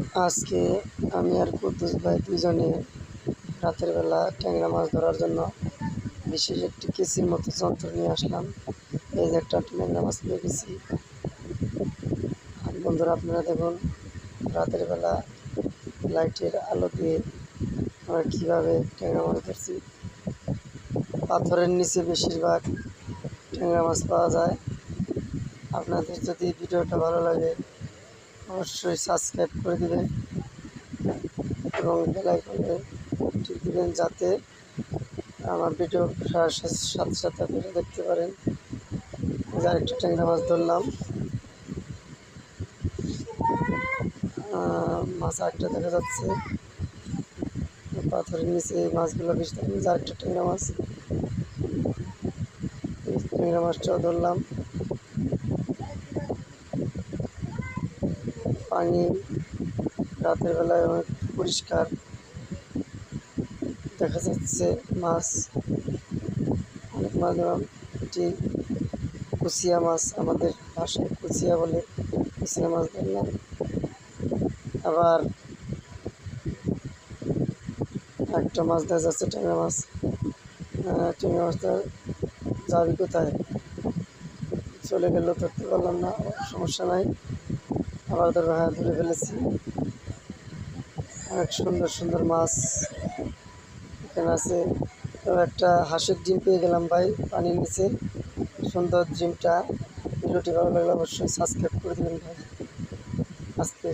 আজকে আমি আর কুদ্দুস ভাই দুজনে রাতের বেলা ট্যাংরা মাছ ধরার জন্য বিশেষ একটি কেসির মতো যন্ত্র নিয়ে আসলাম। এই যে একটা ট্যাংরা মাছ পেয়ে গেছি। বন্ধুরা, আপনারা দেখুন, রাতের বেলা লাইটের আলো দিয়ে আমরা কীভাবে ট্যাংরা মাছ ধরছি। পাথরের নিচে বেশিরভাগ ট্যাংরা মাছ পাওয়া যায়। আপনাদের যদি ভিডিওটা ভালো লাগে অবশ্যই সাবস্ক্রাইব করে দিবেন। এবং বেলাইকনে ঠিক দিবেন যাতে আমার ভিডিও সাথে সাথে আপনারা দেখতে পারেন। যে আরেকটা ট্যাংরা মাছ ধরলাম। মাছ আরেকটা দেখা যাচ্ছে। পাথরের নিচে মাছগুলো বেশি থাকে যে আরেকটা ট্যাংরা মাছ। ট্যাংরা মাছটাও ধরলাম। পানি রাতের বেলায় অনেক পরিষ্কার। দেখা যাচ্ছে মাছ অনেক মাছ ধরলাম এটি কুচিয়া মাছ আমাদের ভাষায় কুচিয়া বলে কুচিয়া মাছ ধরলাম আবার একটা মাছ দেখা যাচ্ছে ট্যাংরা মাছ। আহ, ট্যাংরা মাছটা যাবি কোথায়? চলে গেল ধরতে পারলাম না সমস্যা নাই। আবার ধরো ফেলেছি। অনেক সুন্দর সুন্দর মাছ এখানে আছে। একটা হাঁসের ডিম পেয়ে গেলাম ভাই, পানির নিচে। সুন্দর ডিমটা। ভিডিওটি ভালো লাগলে অবশ্যই সাবস্ক্রাইব করে দেবেন ভাই। আজকে